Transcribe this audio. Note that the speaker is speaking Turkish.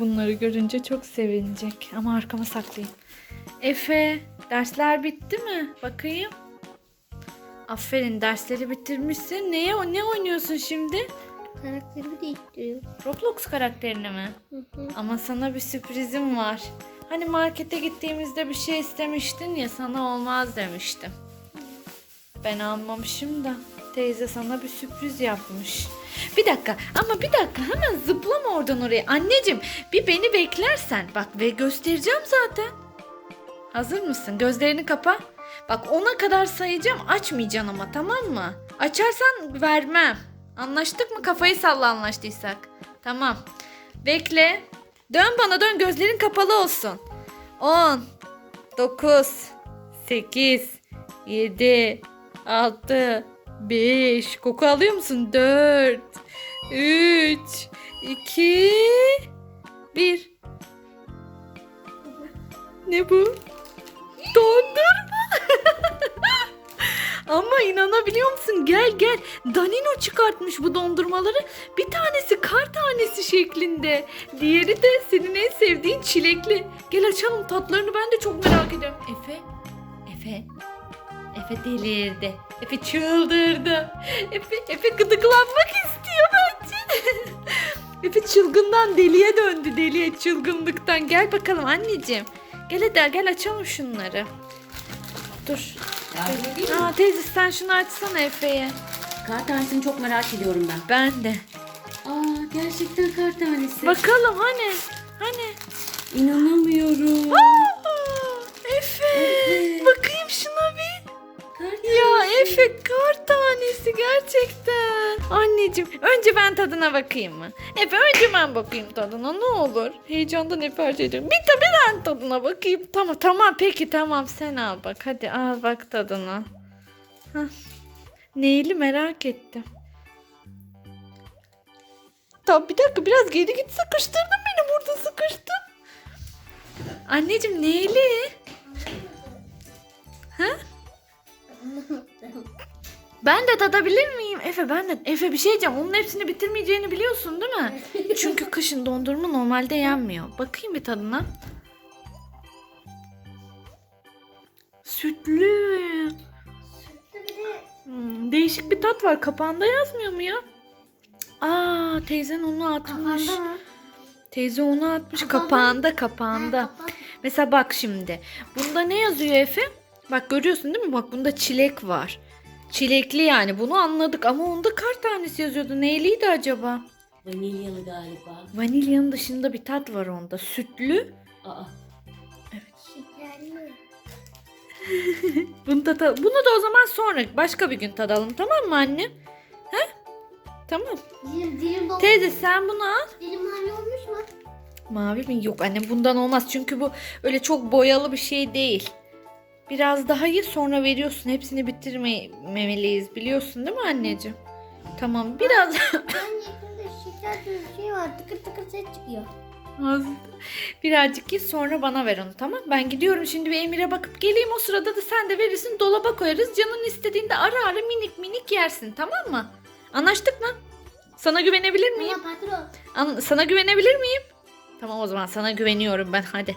Bunları görünce çok sevinecek ama arkama saklayayım. Efe, dersler bitti mi? Bakayım. Aferin dersleri bitirmişsin. Neye ne oynuyorsun şimdi? Karakterimi değiştiriyor. Roblox karakterini mi? Hı hı. Ama sana bir sürprizim var. Hani markete gittiğimizde bir şey istemiştin ya sana olmaz demiştim. Ben almamışım da teyze sana bir sürpriz yapmış. Bir dakika ama bir dakika hemen zıplama oradan oraya. Anneciğim bir beni beklersen bak ve göstereceğim zaten. Hazır mısın? Gözlerini kapa. Bak ona kadar sayacağım açmayacaksın ama tamam mı? Açarsan vermem. Anlaştık mı? Kafayı salla anlaştıysak. Tamam. Bekle. Dön bana dön gözlerin kapalı olsun. 10 9 8 7 6 5 Koku alıyor musun? 4 3 2 1 Ne bu? Dondurma. Ama inanabiliyor musun? Gel gel. Danino çıkartmış bu dondurmaları. Bir tanesi kar tanesi şeklinde. Diğeri de senin en sevdiğin çilekli. Gel açalım tatlarını ben de çok merak ediyorum. Efe, Efe, Efe delirdi. Efe çıldırdı. Efe, Efe gıdıklanmak istiyor bence. Efe çılgından deliye döndü deliye çılgınlıktan. Gel bakalım anneciğim. Gel hadi gel açalım şunları. Dur. Mi? Aa teyze sen şunu açsana Efe'ye. Kar tanesini çok merak ediyorum ben. Ben de. Aa gerçekten kar tanesi. Bakalım hani. Hani. İnanamıyorum. Gerçekten. Anneciğim önce ben tadına bakayım mı? Efe önce ben bakayım tadına ne olur. Heyecandan Efe her. Bir tabii ben tadına bakayım. Tamam tamam peki tamam sen al bak. Hadi al bak tadına. Hah. Neyli merak ettim. Tamam bir dakika biraz geri git sıkıştırdın beni burada sıkıştım. Anneciğim neyli? Ben de tadabilir miyim? Efe ben de. Efe bir şey diyeceğim. Onun hepsini bitirmeyeceğini biliyorsun değil mi? Çünkü kışın dondurma normalde yenmiyor. Bakayım bir tadına. Sütlü. Hmm, değişik bir tat var. Kapağında yazmıyor mu ya? Aa teyzen onu atmış. Mı? Teyze onu atmış. Kapağında. Kapağında kapağında. Ha, kapat. Mesela bak şimdi. Bunda ne yazıyor Efe? Bak görüyorsun değil mi? Bak bunda çilek var. Çilekli yani bunu anladık ama onda kar tanesi yazıyordu. Neyliydi acaba? Vanilyalı galiba. Vanilyanın dışında bir tat var onda. Sütlü. Aa Şekerli. Bunu da ta- bunu da o zaman sonra başka bir gün tadalım tamam mı anne? He? Tamam. Dilim, dilim dolmuş. Teyze sen bunu al. Dilim mavi olmuş mu? Mavi mi? Yok anne bundan olmaz. Çünkü bu öyle çok boyalı bir şey değil. Biraz daha iyi sonra veriyorsun. Hepsini bitirmemeliyiz. Biliyorsun değil mi anneciğim? Tamam biraz yakında şeker bir şey var. Tıkır tıkır ses çıkıyor. Az. Birazcık ye sonra bana ver onu tamam Ben gidiyorum şimdi bir Emir'e bakıp geleyim o sırada da sen de verirsin dolaba koyarız. Canın istediğinde ara ara minik minik yersin tamam mı? Anlaştık mı? Sana güvenebilir miyim? Ama patron. An- sana güvenebilir miyim? Tamam o zaman sana güveniyorum ben hadi.